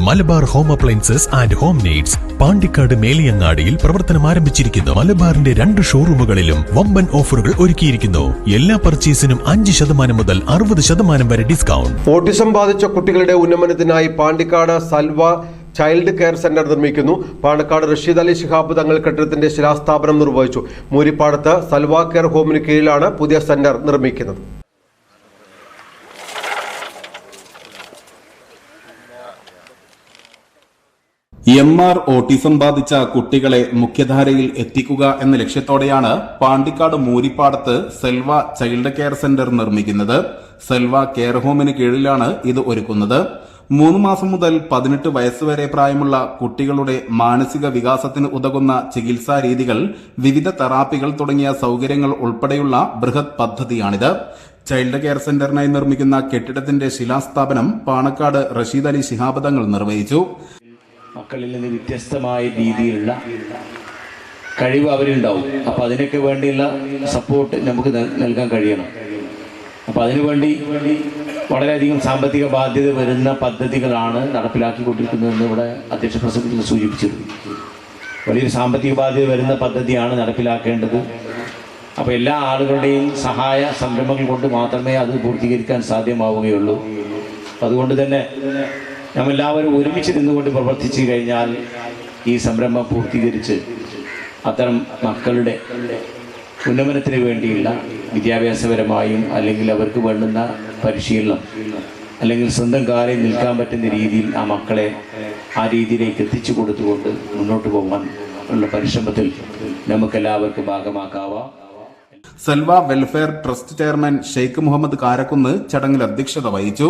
Malabar home appliances and home needs Pandikkad മേലിയങ്ങാടിയിൽ പ്രവർത്തനം ആരംഭിച്ചിരിക്കുന്നു. മലബാറിന്റെ രണ്ട് ഷോറൂമുകളിലും വമ്പൻ ഓഫറുകൾ ഒരുക്കിയിരിക്കുന്നു. എല്ലാ പർച്ചേസിനും അഞ്ച് ശതമാനം മുതൽ അറുപത് ശതമാനം വരെ ഡിസ്കൗണ്ട്. ഓട്ടിസം ബാധിച്ച കുട്ടികളുടെ ഉന്നമനത്തിനായി Pandikkad Salva child care centre നിർമ്മിക്കുന്നു. പാണക്കാട് റഷീദ് അലി ശിഹാബ് തങ്ങൾ കെട്ടിടത്തിന്റെ ശിലാസ്ഥാപനം നിർവഹിച്ചു. മൂരിപ്പാടത്ത് സൽവ കെയർ ഹോമിന് കീഴിലാണ് പുതിയ സെന്റർ നിർമ്മിക്കുന്നത്. എം ആർ ഓട്ടിസം ബാധിച്ച കുട്ടികളെ മുഖ്യധാരയിൽ എത്തിക്കുക എന്ന ലക്ഷ്യത്തോടെയാണ് പാണ്ടിക്കാട് മൂരിപ്പാടത്ത് സെൽവ ചൈൽഡ് കെയർ സെന്റർ നിർമ്മിക്കുന്നത്. സെൽവ കെയർ ഹോമിന് കീഴിലാണ് ഇത് ഒരുക്കുന്നത്. മൂന്ന് മാസം മുതൽ പതിനെട്ട് വയസ്സുവരെ പ്രായമുള്ള കുട്ടികളുടെ മാനസിക വികാസത്തിന് ഉതകുന്ന ചികിത്സാ രീതികൾ വിവിധ തെറാപ്പികൾ തുടങ്ങിയ സൗകര്യങ്ങൾ ഉൾപ്പെടെയുള്ള ബൃഹത് പദ്ധതിയാണിത്. ചൈൽഡ് കെയർ സെന്ററിനായി നിർമ്മിക്കുന്ന കെട്ടിടത്തിന്റെ ശിലാസ്ഥാപനം പാണക്കാട് റഷീദ് അലി ശിഹാബ് തങ്ങൾ നിർവഹിച്ചു. മക്കളിൽ നിന്ന് വ്യത്യസ്തമായ രീതിയിലുള്ള കഴിവ് അവരുണ്ടാവും അപ്പോൾ അതിനൊക്കെ വേണ്ടിയുള്ള സപ്പോർട്ട് നമുക്ക് നൽകാൻ കഴിയണം. അപ്പോൾ അതിനുവേണ്ടി വളരെയധികം സാമ്പത്തിക ബാധ്യത വരുന്ന പദ്ധതികളാണ് നടപ്പിലാക്കിക്കൊണ്ടിരിക്കുന്നതെന്ന് ഇവിടെ അധ്യക്ഷ പ്രസംഗത്തിൽ സൂചിപ്പിച്ചിരുന്നു. വലിയൊരു സാമ്പത്തിക ബാധ്യത വരുന്ന പദ്ധതിയാണ് നടപ്പിലാക്കേണ്ടത്. അപ്പോൾ എല്ലാ ആളുകളുടെയും സഹായ സംരംഭങ്ങൾ കൊണ്ട് മാത്രമേ അത് പൂർത്തീകരിക്കാൻ സാധ്യമാവുകയുള്ളൂ. അതുകൊണ്ട് തന്നെ നാം എല്ലാവരും ഒരുമിച്ച് നിന്നുകൊണ്ട് പ്രവർത്തിച്ചു കഴിഞ്ഞാൽ ഈ സംരംഭം പൂർത്തീകരിച്ച് അത്തരം മക്കളുടെ ഉന്നമനത്തിന് വേണ്ടിയുള്ള വിദ്യാഭ്യാസപരമായും അല്ലെങ്കിൽ അവർക്ക് വേണ്ടുന്ന പരിശീലനം അല്ലെങ്കിൽ സ്വന്തം കാലിൽ നിൽക്കാൻ പറ്റുന്ന രീതിയിൽ ആ മക്കളെ ആ രീതിയിലേക്ക് എത്തിച്ചു കൊടുത്തുകൊണ്ട് മുന്നോട്ട് പോകാൻ ഉള്ള പരിശ്രമത്തിൽ നമുക്കെല്ലാവർക്കും ഭാഗമാക്കാവാം. Selva welfare trust chairman Sheikh Muhammad Karakkunnu ചടങ്ങിൽ അധ്യക്ഷത വഹിച്ചു.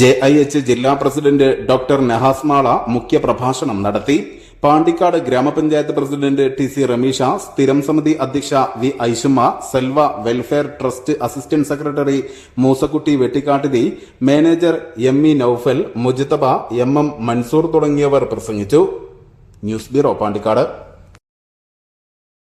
ജെ ഐ എച്ച് ജില്ലാ പ്രസിഡന്റ് ഡോക്ടർ നെഹാസ്മാള മുഖ്യ പ്രഭാഷണം നടത്തി. പാണ്ടിക്കാട് ഗ്രാമപഞ്ചായത്ത് പ്രസിഡന്റ് ടി സി റമീഷ സ്ഥിരം സമിതി അധ്യക്ഷ V Aishumma Selva welfare trust assistant secretary Moosakutty Vettikattiri manager M E Noufal Mujithaba M M Mansoor തുടങ്ങിയവർ പ്രസംഗിച്ചു. News bureau Pandikkad.